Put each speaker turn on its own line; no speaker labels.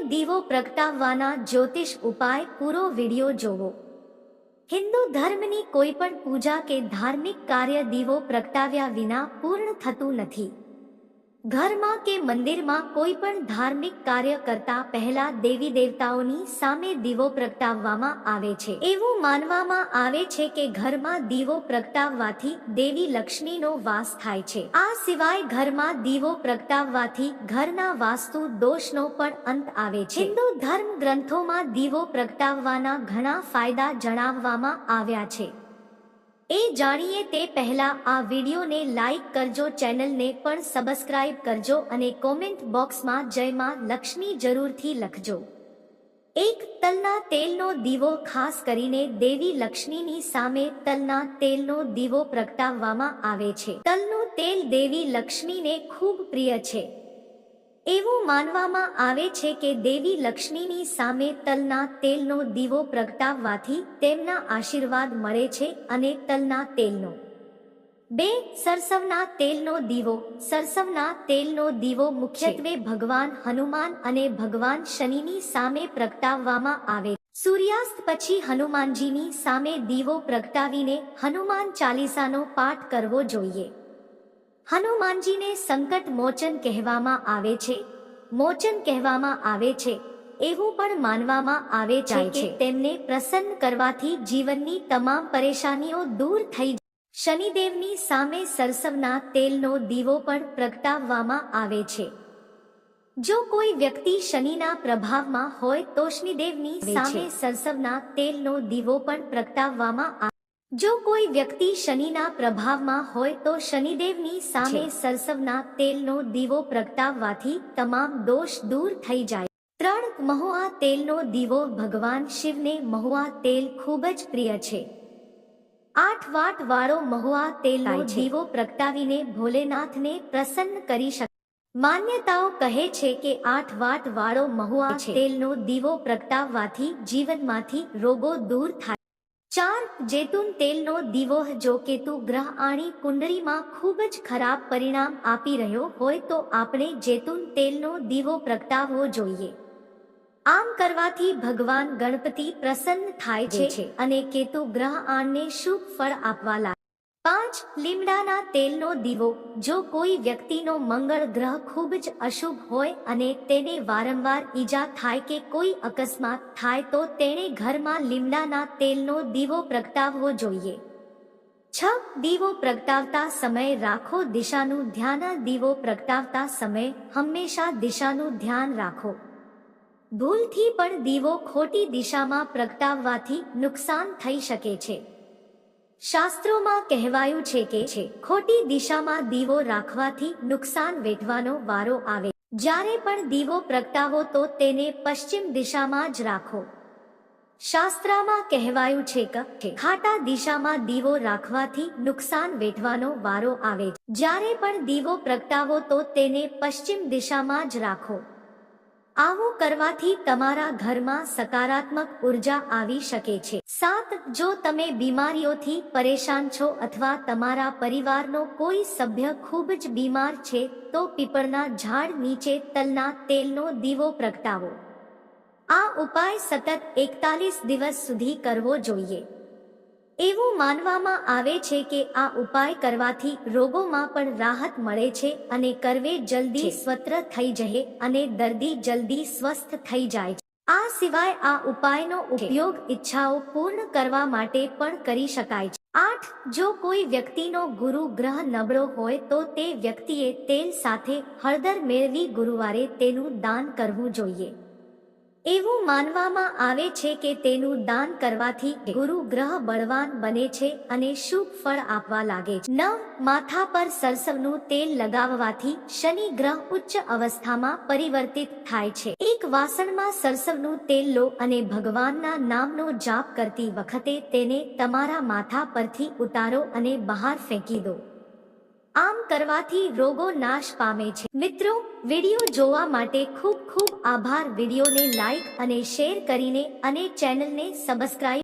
દીવો પ્રગટાવવાના જ્યોતિષ ઉપાય પૂરો વિડિયો જોવો. હિન્દુ ધર્મની કોઈ પણ પૂજા કે ધાર્મિક કાર્ય દીવો પ્રગટાવ્યા વિના પૂર્ણ થતું નથી. ઘરમાં કે મંદિરમાં કોઈ પણ ધાર્મિક કાર્ય કરતા પહેલા દેવી દેવતાઓની સામે દીવો પ્રગટાવવામાં આવે છે. એવું માનવામાં આવે છે કે ઘરમાં દીવો પ્રગટાવવાથી દેવી લક્ષ્મીનો વાસ થાય છે. આ સિવાય ઘરમાં દીવો પ્રગટાવવાથી ઘરના વાસ્તુ દોષનો પણ અંત આવે છે. હિન્દુ ધર્મ ગ્રંથોમાં દીવો પ્રગટાવવાના ઘણા ફાયદા જણાવવામાં આવ્યા છે. એ જાણીએ તે પહેલા આ વિડીયોને લાઈક કરજો, ચેનલને પણ સબસ્ક્રાઇબ કરજો અને કોમેન્ટ બોક્સમાં જયમાં લક્ષ્મી જરૂરથી લખજો. એક તલના તેલનો દીવો ખાસ કરીને દેવી લક્ષ્મીની સામે તલના તેલનો દીવો પ્રગટાવવામાં આવે છે. તલનું તેલ દેવી લક્ષ્મીને ખૂબ પ્રિય છે. એવું માનવામાં આવે છે કે દેવી લક્ષ્મીની સામે તલના તેલનો દીવો પ્રગટાવવાથી તેમના આશીર્વાદ મળે છે અને તલના તેલનો બે સરસવના તેલનો દીવો સરસવના તેલનો દીવો મુખ્યત્વે ભગવાન હનુમાન અને ભગવાન શનિની સામે પ્રગટાવવામાં આવે. સૂર્યાસ્ત પછી હનુમાનજીની સામે દીવો પ્રગટાવીને હનુમાન ચાલીસાનો પાઠ કરવો જોઈએ હનુમાનજીને સંકટ મોચન કહેવામાં આવે છે. મોચન કહેવામાં આવે છે એવું પણ માનવામાં આવે છે કે તેમને પ્રસન્ન કરવાથી જીવનની તમામ પરેશાનીઓ દૂર થઈ શનિદેવની સામે સરસવના તેલનો દીવો પણ પ્રગટાવવામાં આવે છે. જો કોઈ વ્યક્તિ શનિના પ્રભાવમાં હોય તો શનિદેવની સામે સરસવના તેલનો દીવો પણ પ્રગટાવવામાં આવે જો કોઈ વ્યક્તિ શનિના પ્રભાવમાં હોય તો શનિદેવની સામે સરસવના તેલનો દીવો પ્રગટાવવાથી તમામ દોષ દૂર થઈ જાય. ત્રણ મહુઆ તેલનો દીવો ભગવાન શિવને મહુઆ તેલ ખૂબ જ પ્રિય છે. આઠ વાટ વાળો મહુઆ તેલનો દીવો પ્રગટાવીને ભોલેનાથને પ્રસન્ન કરી શકે માન્યતાઓ કહે છે કે આઠ વાટ વાળો મહુઆ તેલનો દીવો પ્રગટાવવાથી જીવનમાંથી રોગો દૂર થાય. ચાર જેતુન તેલનો દીવો જો કેતુ ગ્રહ આણી કુંડળીમાં ખૂબ જ ખરાબ પરિણામ આપી રહ્યો હોય તો આપણે જેતુન તેલનો દીવો પ્રગટાવવો જોઈએ. આમ કરવાથી ભગવાન ગણપતિ પ્રસન્ન થાય છે અને કેતુ ગ્રહ આણને શુભ ફળ આપવા લાગે પાંચ લીમડાના તેલનો દીવો. જો કોઈ વ્યક્તિનો મંગળ ગ્રહ ખૂબ જ અશુભ હોય અને તેને વારંવાર ઈજા થાય કે કોઈ અકસ્માત થાય તો તેણે ઘરમાં લીમડાના તેલનો દીવો પ્રગટાવવો જોઈએ. છ દીવો પ્રગટાવતા સમયે રાખો. દિશાનું ધ્યાન દીવો પ્રગટાવતા સમયે હંમેશા દિશાનું ધ્યાન રાખો. ભૂલથી પણ દીવો ખોટી દિશામાં પ્રગટાવવાથી નુકસાન થઈ શકે છે. શાસ્ત્રોમાં કહેવાયું છે કે છે ખોટી દિશામાં દીવો રાખવાથી નુકસાન વેઠવાનો વારો આવે. જ્યારે પણ દીવો પ્રગટાવો તો તેને પશ્ચિમ દિશામાં જ રાખો. શાસ્ત્રમાં કહેવાયું છે કે ખાટા દિશામાં દીવો રાખવાથી નુકસાન વેઠવાનો વારો આવે. જ્યારે પણ દીવો પ્રગટાવો તો તેને પશ્ચિમ દિશામાં જ રાખો. આવું કરવાથી તમારા ઘરમાં સકારાત્મક ઊર્જા આવી શકે છે. સાત, જો તમે બીમારીઓથી પરેશાન છો અથવા તમારા પરિવારનો કોઈ સભ્ય ખૂબ જ બીમાર છે, તો પીપળના ઝાડ નીચે તલના તેલનો દીવો પ્રગટાવો. આ ઉપાય સતત એકતાલીસ દિવસ સુધી કરવો જોઈએ. એવું માનવામાં આવે છે કે આ ઉપાય કરવાથી રોગોમાં પણ રાહત મળે છે અને કરવે જલ્દી સ્વત્ર થઈ જશે અને દર્દી જલ્દી સ્વસ્થ થઈ જાય છે. આ સિવાય આ ઉપાયનો ઉપયોગ ઈચ્છાઓ પૂર્ણ કરવા માટે પણ કરી શકાય છે. આઠ જો કોઈ વ્યક્તિનો ગુરુ ગ્રહ નબળો હોય તો તે વ્યક્તિએ તેલ સાથે હળદર મેળવી ગુરુવારે તેનું દાન કરવું જોઈએ. એવું માનવામાં આવે છે કે તેનું દાન કરવાથી ગુરુ ગ્રહ બળવાન બને છે અને શુભ ફળ આપવા લાગે છે. નવ, માથા પર સરસવનું તેલ લગાવવાથી શનિ ગ્રહ ઉચ્ચ અવસ્થામાં પરિવર્તિત થાય છે. એક વાસણમાં સરસવનું તેલ લો અને ભગવાનના નામનો જાપ કરતી વખતે તેને તમારા માથા પરથી ઉતારો અને બહાર ફેંકી દો. આમ કરવાથી રોગો નાશ પામે છે. મિત્રો, વીડિયો જોવા માટે ખૂબ ખૂબ આભાર. વિડીયોને લાઈક અને શેર કરીને અને ચેનલને સબસ્ક્રાઇબ